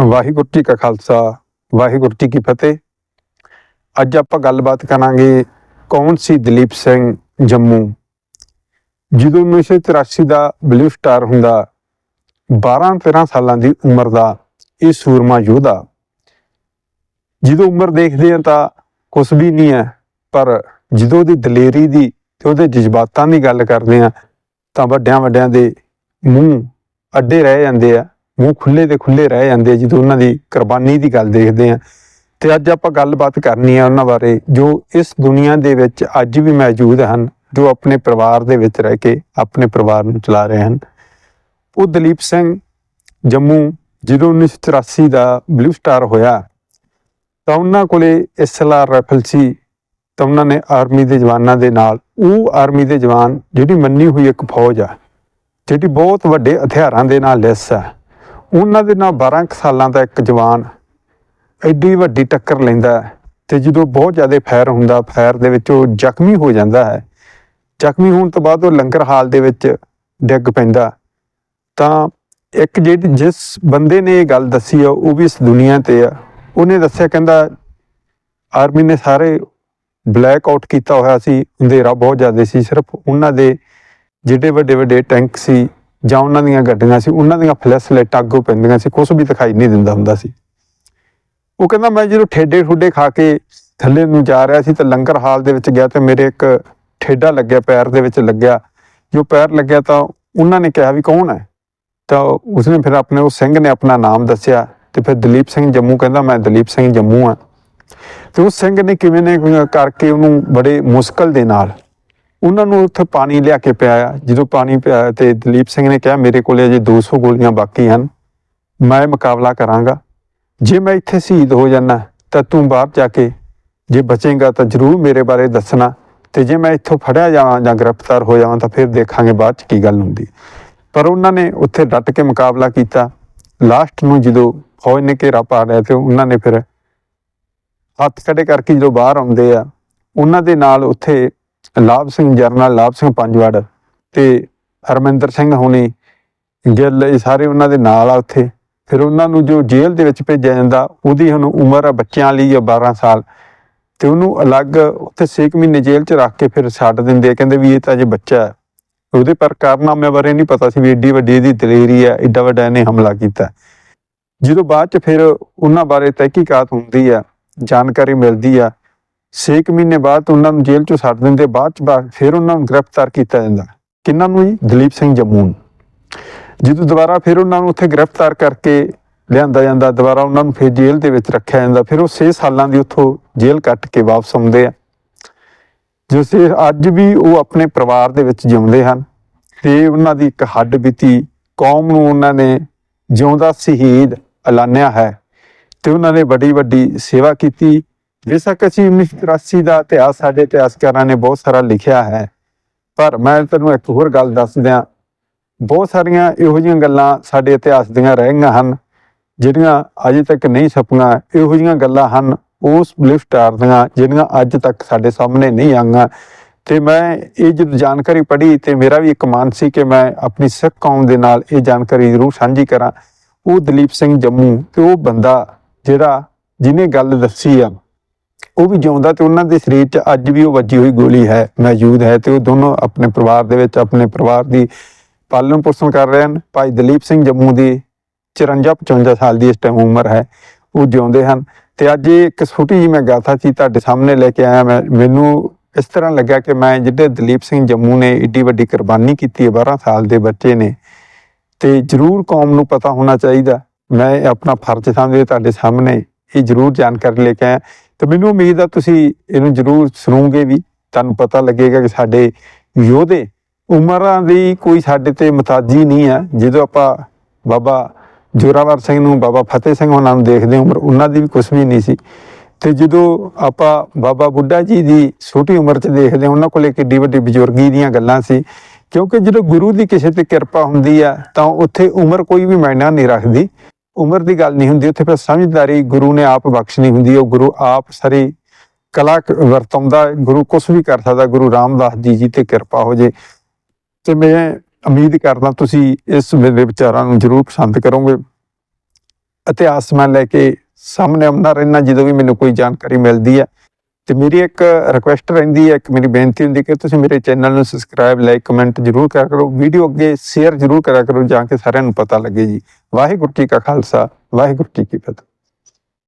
ਵਾਹਿਗੁਰੂ ਜੀ ਕਾ ਖਾਲਸਾ, ਵਾਹਿਗੁਰੂ ਜੀ ਕੀ ਫਤਿਹ। ਅੱਜ ਆਪਾਂ ਗੱਲਬਾਤ ਕਰਾਂਗੇ ਕੌਣ ਸੀ ਦਲੀਪ ਸਿੰਘ ਜੰਮੂ? ਜਦੋਂ 1983 ਦਾ ਬਲੂ ਸਟਾਰ ਹੁੰਦਾ 12 13 ਸਾਲਾਂ ਦੀ ਉਮਰ ਦਾ ਇਹ ਸੂਰਮਾ ਯੋਧਾ। ਜਦੋਂ ਉਮਰ ਦੇਖਦੇ ਆ ਤਾਂ ਕੁਝ ਵੀ ਨਹੀਂ ਹੈ, ਪਰ ਜਦੋਂ ਉਹਦੀ ਦਲੇਰੀ ਦੀ ਤੇ ਉਹਦੇ ਜਜ਼ਬਾਤਾਂ ਦੀ ਗੱਲ ਕਰਦੇ ਆ ਤਾਂ ਵੱਡਿਆਂ ਵੱਡਿਆਂ ਦੇ ਮੂੰਹ ਅੱਡੇ ਰਹਿ ਜਾਂਦੇ ਆ। ਮੂੰਹ ਖੁੱਲੇ ਤੇ ਖੁੱਲੇ ਰਹਿ ਜਾਂਦੇ ਆ ਜਦੋਂ ਉਹਨਾਂ ਦੀ ਕੁਰਬਾਨੀ ਦੀ ਗੱਲ ਦੇਖਦੇ ਆ। ਤੇ ਅੱਜ ਆਪਾਂ ਗੱਲਬਾਤ ਕਰਨੀ ਆ ਉਹਨਾਂ ਬਾਰੇ, ਜੋ ਇਸ ਦੁਨੀਆ ਦੇ ਵਿੱਚ ਅੱਜ ਵੀ ਮੌਜੂਦ ਹਨ, ਜੋ ਆਪਣੇ ਪਰਿਵਾਰ ਦੇ ਵਿੱਚ ਰਹਿ ਕੇ ਆਪਣੇ ਪਰਿਵਾਰ ਨੂੰ ਚਲਾ ਰਹੇ ਹਨ। ਉਹ ਦਲੀਪ ਸਿੰਘ ਜੰਮੂ, ਜਦੋਂ 1984 ਦਾ ਬਲੂ ਸਟਾਰ ਹੋਇਆ, ਤਾਂ ਉਹਨਾਂ ਕੋਲੇ ਐਸਐਲਆਰ ਰਾਈਫਲ ਸੀ। ਤਾਂ ਉਹਨਾਂ ਨੇ ਆਰਮੀ ਦੇ ਜਵਾਨਾਂ ਦੇ ਨਾਲ, ਉਹ ਆਰਮੀ ਦੇ ਜਵਾਨ ਜਿਹੜੀ ਮੰਨੀ ਹੋਈ ਇੱਕ ਫੌਜ ਆ, ਜਿਹੜੀ ਬਹੁਤ ਵੱਡੇ ਹਥਿਆਰਾਂ ਦੇ ਨਾਲ ਲੈਸ ਹੈ ਉਹਨਾਂ ਦੇ ਨਾਲ 12 ਕੁ ਸਾਲਾਂ ਦਾ ਇੱਕ ਜਵਾਨ ਐਡੀ ਵੱਡੀ ਟੱਕਰ ਲੈਂਦਾ ਹੈ ਤੇ ਜਦੋਂ ਬਹੁਤ ਜ਼ਿਆਦਾ ਫਾਇਰ ਹੁੰਦਾ ਫਾਇਰ ਦੇ ਵਿੱਚ ਉਹ ਜ਼ਖਮੀ ਹੋ ਜਾਂਦਾ ਹੈ। ਜ਼ਖਮੀ ਹੋਣ ਤੋਂ ਬਾਅਦ ਉਹ ਲੰਗਰ ਹਾਲ ਦੇ ਵਿੱਚ ਡਿੱਗ ਪੈਂਦਾ। ਤਾਂ ਇੱਕ ਜਿਹੜੀ ਜਿਸ ਬੰਦੇ ਨੇ ਇਹ ਗੱਲ ਦੱਸੀ ਆ, ਉਹ ਵੀ ਇਸ ਦੁਨੀਆ ਤੇ ਆ। ਉਹਨੇ ਦੱਸਿਆ, ਕਹਿੰਦਾ ਆਰਮੀ ਨੇ ਸਾਰੇ ਬਲੈਕ ਆਊਟ ਕੀਤਾ ਹੋਇਆ ਸੀ ਅੰਧੇਰਾ ਬਹੁਤ ਜ਼ਿਆਦਾ ਸੀ, ਸਿਰਫ ਉਹਨਾਂ ਦੇ ਜਿਹੜੇ ਵੱਡੇ ਵੱਡੇ ਟੈਂਕ ਸੀ ਜਾਂ ਉਹਨਾਂ ਦੀਆਂ ਗੱਡੀਆਂ ਸੀ, ਉਹਨਾਂ ਦੀਆਂ ਫਲੈਸ਼ ਲਾਈਟਾਂ ਅੱਗੋਂ ਪੈਂਦੀਆਂ ਸੀ ਕੁਝ ਵੀ ਦਿਖਾਈ ਨਹੀਂ ਦਿੰਦਾ ਹੁੰਦਾ ਸੀ। ਉਹ ਕਹਿੰਦਾ, ਮੈਂ ਜਦੋਂ ਠੇਡੇ ਠੁੱਡੇ ਖਾ ਕੇ ਥੱਲੇ ਨੂੰ ਜਾ ਰਿਹਾ ਸੀ ਤਾਂ ਲੰਗਰ ਹਾਲ ਦੇ ਵਿੱਚ ਗਿਆ ਤੇ ਮੇਰੇ ਇੱਕ ਠੇਡਾ ਲੱਗਿਆ, ਪੈਰ ਦੇ ਵਿੱਚ ਲੱਗਿਆ। ਜੋ ਪੈਰ ਲੱਗਿਆ ਤਾਂ ਉਹਨਾਂ ਨੇ ਕਿਹਾ ਵੀ ਕੌਣ ਹੈ? ਤਾਂ ਉਸਨੇ ਫਿਰ ਆਪਣੇ, ਉਹ ਸਿੰਘ ਨੇ ਆਪਣਾ ਨਾਮ ਦੱਸਿਆ ਤੇ ਫਿਰ ਦਲੀਪ ਸਿੰਘ ਜੰਮੂ ਕਹਿੰਦਾ, ਮੈਂ ਦਲੀਪ ਸਿੰਘ ਜੰਮੂ ਆ ਤੇ ਉਸ ਸਿੰਘ ਨੇ ਕਿਵੇਂ ਨੇ ਕਰਕੇ ਉਹਨੂੰ ਬੜੇ ਮੁਸ਼ਕਲ ਦੇ ਨਾਲ ਉਹਨਾਂ ਨੂੰ ਉੱਥੇ ਪਾਣੀ ਲਿਆ ਕੇ ਪਿਆਇਆ ਜਦੋਂ ਪਾਣੀ ਪਿਆਇਆ ਤੇ ਦਲੀਪ ਸਿੰਘ ਨੇ ਕਿਹਾ, ਮੇਰੇ ਕੋਲੇ ਅਜੇ 200 ਗੋਲੀਆਂ ਬਾਕੀ ਹਨ। ਮੈਂ ਮੁਕਾਬਲਾ ਕਰਾਂਗਾ। ਜੇ ਮੈਂ ਇੱਥੇ ਸ਼ਹੀਦ ਹੋ ਜਾਣਾ ਤਾਂ ਤੂੰ ਬਾਹਰ ਜਾ ਕੇ, ਜੇ ਬਚੇਗਾ ਤਾਂ ਜ਼ਰੂਰ ਮੇਰੇ ਬਾਰੇ ਦੱਸਣਾ। ਤੇ ਜੇ ਮੈਂ ਇੱਥੋਂ ਫੜਿਆ ਜਾਵਾਂ ਜਾਂ ਗ੍ਰਿਫਤਾਰ ਹੋ ਜਾਵਾਂ, ਤਾਂ ਫਿਰ ਦੇਖਾਂਗੇ ਬਾਅਦ ਚ ਕੀ ਗੱਲ ਹੁੰਦੀ। ਪਰ ਉਹਨਾਂ ਨੇ ਉੱਥੇ ਡਟ ਕੇ ਮੁਕਾਬਲਾ ਕੀਤਾ। ਲਾਸਟ ਨੂੰ ਜਦੋਂ ਫੌਜ ਨੇ ਘੇਰਾ ਪਾ ਲਿਆ ਤੇ ਉਹਨਾਂ ਨੇ ਫਿਰ ਹੱਥ ਖੜੇ ਕਰਕੇ ਜਦੋਂ ਬਾਹਰ ਆਉਂਦੇ ਆ, ਉਹਨਾਂ ਦੇ ਨਾਲ ਉੱਥੇ ਲਾਭ ਸਿੰਘ ਜਰਨਲ, ਲਾਭ ਸਿੰਘ ਪੰਜਵੜ ਤੇ ਹਰਮਿੰਦਰ ਸਿੰਘ ਹੋਣੀ ਗਿੱਲ, ਇਹ ਸਾਰੇ ਉਹਨਾਂ ਦੇ ਨਾਲ ਆ ਉੱਥੇ। ਫਿਰ ਉਹਨਾਂ ਨੂੰ ਜੋ ਜੇਲ੍ਹ ਦੇ ਵਿੱਚ ਭੇਜਿਆ ਜਾਂਦਾ, ਉਹਦੀ ਹੁਣ ਉਮਰ ਆ ਬੱਚਿਆਂ ਲਈ ਆ 12 ਸਾਲ। ਤੇ ਉਹਨੂੰ ਅਲੱਗ ਉੱਥੇ 6 ਮਹੀਨੇ ਜੇਲ੍ਹ 'ਚ ਰੱਖ ਕੇ ਫਿਰ ਛੱਡ ਦਿੰਦੇ ਆ। ਕਹਿੰਦੇ ਵੀ ਇਹ ਤਾਂ ਜੇ ਬੱਚਾ ਹੈ। ਉਹਦੇ ਪਰ ਕਾਰਨਾਮੇ ਬਾਰੇ ਨਹੀਂ ਪਤਾ ਸੀ ਵੀ ਏਡੀ ਵੱਡੀ ਇਹਦੀ ਦਲੇਰੀ ਹੈ ਏਡਾ ਵੱਡਾ ਇਹਨੇ ਹਮਲਾ ਕੀਤਾ। ਜਦੋਂ ਬਾਅਦ 'ਚ ਫਿਰ ਉਹਨਾਂ ਬਾਰੇ ਤਹਿਕੀਕਾਤ ਹੁੰਦੀ ਆ, ਜਾਣਕਾਰੀ ਮਿਲਦੀ ਆ 6 ਮਹੀਨੇ ਬਾਅਦ ਉਹਨਾਂ ਨੂੰ ਜੇਲ੍ਹ 'ਚੋਂ ਛੱਡ ਦਿੰਦੇ, ਬਾਅਦ 'ਚ ਬਾ- ਫਿਰ ਉਹਨਾਂ ਨੂੰ ਗ੍ਰਿਫਤਾਰ ਕੀਤਾ ਜਾਂਦਾ। ਕਿੰਨਾਂ ਨੂੰ ਜੀ? ਦਲੀਪ ਸਿੰਘ ਜੰਮੂ ਨੂੰ। ਜਦੋਂ ਦੁਬਾਰਾ ਫਿਰ ਉਹਨਾਂ ਨੂੰ ਉੱਥੇ ਗ੍ਰਿਫਤਾਰ ਕਰਕੇ ਲਿਆਂਦਾ ਜਾਂਦਾ, ਦੁਬਾਰਾ ਉਹਨਾਂ ਨੂੰ ਫਿਰ ਜੇਲ੍ਹ ਦੇ ਵਿੱਚ ਰੱਖਿਆ ਜਾਂਦਾ, ਫਿਰ ਉਹ 6 ਸਾਲਾਂ ਦੀ ਉੱਥੋਂ ਜੇਲ੍ਹ ਕੱਟ ਕੇ ਵਾਪਸ ਆਉਂਦੇ ਆ। ਜੋ ਸੇ ਅੱਜ ਵੀ ਉਹ ਆਪਣੇ ਪਰਿਵਾਰ ਦੇ ਵਿੱਚ ਜਿਉਂਦੇ ਹਨ ਤੇ ਉਹਨਾਂ ਦੀ ਇੱਕ ਹੱਡ ਬੀਤੀ ਕੌਮ ਨੂੰ ਉਹਨਾਂ ਨੇ ਜਿਉਂਦਾ ਸ਼ਹੀਦ ਐਲਾਨਿਆ ਹੈ ਤੇ ਉਹਨਾਂ ਨੇ ਵੱਡੀ ਵੱਡੀ ਸੇਵਾ ਕੀਤੀ। ਬੇਸ਼ੱਕ ਅਸੀਂ 1983 ਦਾ ਇਤਿਹਾਸ, ਸਾਡੇ ਇਤਿਹਾਸਕਾਰਾਂ ਨੇ ਬਹੁਤ ਸਾਰਾ ਲਿਖਿਆ ਹੈ। ਪਰ ਮੈਂ ਤੁਹਾਨੂੰ ਇੱਕ ਹੋਰ ਗੱਲ ਦੱਸ ਦਿਆਂ। ਬਹੁਤ ਸਾਰੀਆਂ ਇਹੋ ਜਿਹੀਆਂ ਗੱਲਾਂ ਸਾਡੇ ਇਤਿਹਾਸ ਦੀਆਂ ਰਹਿ ਗਈਆਂ ਹਨ, ਜਿਹੜੀਆਂ ਅਜੇ ਤੱਕ ਨਹੀਂ ਛਪੀਆਂ। ਇਹੋ ਜਿਹੀਆਂ ਗੱਲਾਂ ਹਨ, ਉਸ ਬਲਿਫ ਦੀਆਂ, ਜਿਹੜੀਆਂ ਅੱਜ ਤੱਕ ਸਾਡੇ ਸਾਹਮਣੇ ਨਹੀਂ ਆਈਆਂ। ਤੇ ਮੈਂ ਇਹ ਜਦੋਂ ਜਾਣਕਾਰੀ ਪੜ੍ਹੀ, ਤੇ ਮੇਰਾ ਵੀ ਇੱਕ ਮਨ ਸੀ ਕਿ ਮੈਂ ਆਪਣੀ ਸਿੱਖ ਕੌਮ ਦੇ ਨਾਲ ਇਹ ਜਾਣਕਾਰੀ ਜ਼ਰੂਰ ਸਾਂਝੀ ਕਰਾਂ। ਉਹ ਦਲੀਪ ਸਿੰਘ ਜੰਮੂ, ਤੇ ਉਹ ਬੰਦਾ ਜਿਹੜਾ ਜਿਹਨੇ ਗੱਲ ਦੱਸੀ ਆ ਉਹ ਵੀ ਜਿਉਂਦਾ ਤੇ ਉਹਨਾਂ ਦੇ ਸਰੀਰ 'ਚ ਅੱਜ ਵੀ ਉਹ ਵੱਜੀ ਹੋਈ ਗੋਲੀ ਹੈ, ਮੌਜੂਦ ਹੈ ਤੇ ਉਹ ਦੋਨੋਂ ਆਪਣੇ ਪਰਿਵਾਰ ਦੇ ਵਿੱਚ ਆਪਣੇ ਪਰਿਵਾਰ ਦੀ ਪਾਲਣ ਪੋਸ਼ਣ ਕਰ ਰਹੇ ਹਨ। ਭਾਈ ਦਲੀਪ ਸਿੰਘ ਜੰਮੂ ਦੀ 54 55 ਸਾਲ ਦੀ ਇਸ ਟਾਈਮ ਉਮਰ ਹੈ, ਉਹ ਜਿਉਂਦੇ ਹਨ। ਤੇ ਅੱਜ ਇੱਕ ਛੋਟੀ ਜਿਹੀ ਮੈਂ ਗਾਥਾ ਸੀ ਤੁਹਾਡੇ ਸਾਹਮਣੇ ਲੈ ਕੇ ਆਇਆ, ਮੈਂ, ਮੈਨੂੰ ਇਸ ਤਰ੍ਹਾਂ ਲੱਗਾ ਕਿ ਮੈਂ ਜਿਹੜੇ ਦਲੀਪ ਸਿੰਘ ਜੰਮੂ ਨੇ ਏਡੀ ਵੱਡੀ ਕੁਰਬਾਨੀ ਕੀਤੀ ਹੈ 12 ਸਾਲ ਦੇ ਬੱਚੇ ਨੇ। ਤੇ ਜਰੂਰ ਕੌਮ ਨੂੰ ਪਤਾ ਹੋਣਾ ਚਾਹੀਦਾ। ਮੈਂ ਆਪਣਾ ਫਰਜ਼ ਸਮਝਦੇ ਤੁਹਾਡੇ ਸਾਹਮਣੇ, ਇਹ ਜਰੂਰ ਜਾਣਕਾਰੀ ਲੈ ਕੇ ਆਇਆ। ਤੇ ਮੈਨੂੰ ਉਮੀਦ ਆ ਤੁਸੀਂ ਇਹਨੂੰ ਜਰੂਰ ਸੁਣੋਗੇ ਵੀ, ਤੁਹਾਨੂੰ ਪਤਾ ਲੱਗੇਗਾ ਕਿ ਸਾਡੇ ਯੋਧੇ ਉਮਰਾਂ ਦੀ ਕੋਈ ਸਾਡੇ ਤੇ ਮਤਾਜੀ ਨਹੀਂ ਹੈ ਜਦੋਂ ਆਪਾਂ ਬਾਬਾ ਜੋਰਾਵਰ ਸਿੰਘ ਨੂੰ, ਬਾਬਾ ਫਤਿਹ ਸਿੰਘ ਉਹਨਾਂ ਨੂੰ ਦੇਖਦੇ ਉਮਰ ਉਹਨਾਂ ਦੀ ਵੀ ਕੁਝ ਵੀ ਨਹੀਂ ਸੀ। ਤੇ ਜਦੋਂ ਆਪਾਂ ਬਾਬਾ ਬੁੱਢਾ ਜੀ ਦੀ ਛੋਟੀ ਉਮਰ 'ਚ ਦੇਖਦੇ ਹਾਂ, ਉਹਨਾਂ ਕੋਲੇ ਕਿੱਡੀ ਵੱਡੀ ਬਜ਼ੁਰਗੀ ਦੀਆਂ ਗੱਲਾਂ ਸੀ। ਕਿਉਂਕਿ ਜਦੋਂ ਗੁਰੂ ਦੀ ਕਿਸੇ ਤੇ ਕਿਰਪਾ ਹੁੰਦੀ ਆ, ਤਾਂ ਉੱਥੇ ਉਮਰ ਕੋਈ ਵੀ ਮਾਇਨਾ ਨਹੀਂ ਰੱਖਦੀ। ਉਮਰ ਦੀ ਗੱਲ ਨਹੀਂ ਹੁੰਦੀ, ਉੱਥੇ ਫਿਰ ਸਮਝਦਾਰੀ ਗੁਰੂ ਨੇ ਆਪ ਬਖਸ਼ਣੀ ਹੁੰਦੀ, ਉਹ ਗੁਰੂ ਆਪ ਸਾਰੀ ਕਲਾ ਕ- ਵਰਤਾਉਂਦਾ, ਗੁਰੂ ਕੁਝ ਵੀ ਕਰ ਸਕਦਾ, ਗੁਰੂ ਰਾਮਦਾਸ ਜੀ ਜੀ ਤੇ ਕਿਰਪਾ ਹੋ ਜੇ। ਤੇ ਮੈਂ ਉਮੀਦ ਕਰਦਾ ਤੁਸੀਂ ਇਸ ਮੇਰੇ ਵਿਚਾਰਾਂ ਨੂੰ ਜ਼ਰੂਰ ਪਸੰਦ ਕਰੋਗੇ। ਇਤਿਹਾਸ ਮੈਂ ਲੈ ਕੇ ਸਾਹਮਣੇ ਆਉਂਦਾ ਰਹਿਣਾ ਜਦੋਂ ਵੀ ਮੈਨੂੰ ਕੋਈ ਜਾਣਕਾਰੀ ਮਿਲਦੀ ਹੈ। ਤੇ ਮੇਰੀ ਇੱਕ ਰਿਕੁਐਸਟ ਰਹਿੰਦੀ ਹੈ, ਇੱਕ ਮੇਰੀ ਬੇਨਤੀ ਹੁੰਦੀ ਕਿ ਤੁਸੀਂ ਮੇਰੇ ਚੈਨਲ ਨੂੰ ਸਬਸਕ੍ਰਾਈਬ ਲਾਈਕ ਕਮੈਂਟ ਜਰੂਰ ਕਰਿਆ ਕਰੋ। ਵੀਡੀਓ ਅੱਗੇ ਸ਼ੇਅਰ ਜਰੂਰ ਕਰਿਆ ਕਰੋ, ਜਾਂ ਕਿ ਸਾਰਿਆਂ ਨੂੰ ਪਤਾ ਲੱਗੇ ਜੀ। ਵਾਹਿਗੁਰੂ ਜੀ ਕਾ ਖਾਲਸਾ, ਵਾਹਿਗੁਰੂ ਜੀ ਕੀ ਫਤਿਹ।